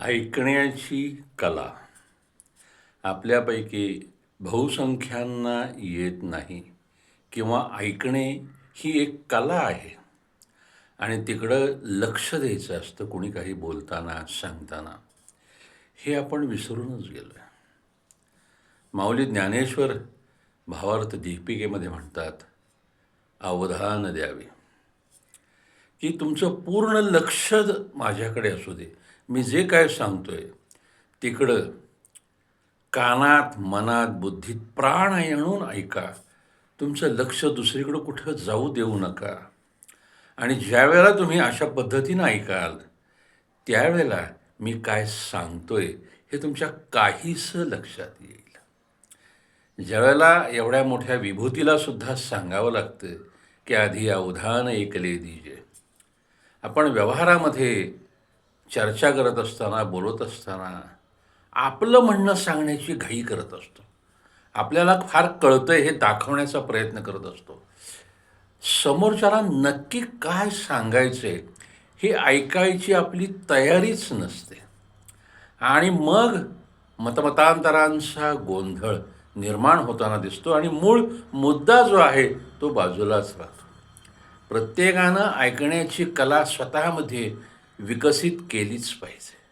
ऐकण्याची कला आपल्यापैकी बहुसंख्यांना येत नाही किंवा ऐकणे ही एक कला आहे. आणि तिकडं लक्ष द्यायचं असतं कोणी काही बोलताना सांगताना. हे आपण विसरूनच गेलो आहे माऊली ज्ञानेश्वर भावार्थ दीपिकेमध्ये म्हणतात अवधान द्यावे. की तुमचं पूर्ण लक्ष माझ्याकडे असू दे. मी जे काय सांगतोय तिकडं कानात मनात बुद्धीत प्राण आणून ऐका. तुमचं लक्ष दुसरीकडं कुठं जाऊ देऊ नका. आणि ज्यावेळेला तुम्ही अशा पद्धतीनं ऐकाल त्यावेळेला मी काय सांगतोय हे तुमच्या काहीसं लक्षात येईल. ज्यावेळेला एवढ्या मोठ्या विभूतीला सुद्धा सांगावं लागतं की आधी अवधान ऐकले दिजे. आपण व्यवहारामध्ये चर्चा करत असताना बोलत असताना आपलं म्हणणं सांगण्याची घाई करत असतो. आपल्याला फार कळतंय हे दाखवण्याचा प्रयत्न करत असतो. समोरच्याला नक्की काय सांगायचं आहे हे ऐकायची आपली तयारीच नसते. आणि मग मतमतांतरांचा गोंधळ निर्माण होताना दिसतो आणि मूळ मुद्दा जो आहे तो बाजूलाच राहतो. प्रत्येकानं ऐकण्याची कला स्वतःमध्ये विकसित केलीच पाहिजे.